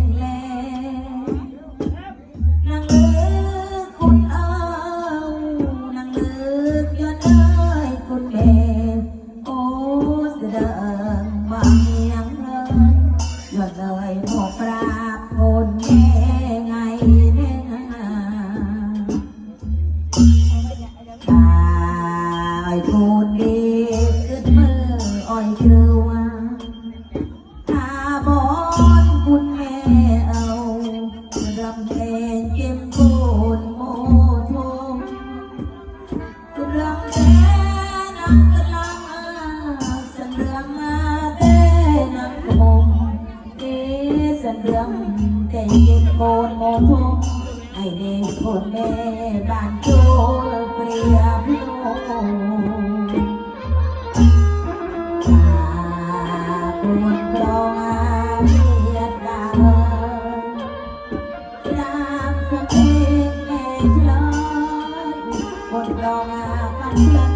งแลนางลิกคนเอานางลิกย้อนได้คนแม่โอ้เสดงบางเงเลย้อนเลยหมอปราบคนแม่ โกนโม่ทุกไอเด็กคนเม่บานโจเปรียบโลคนดองอาพันเพื่อน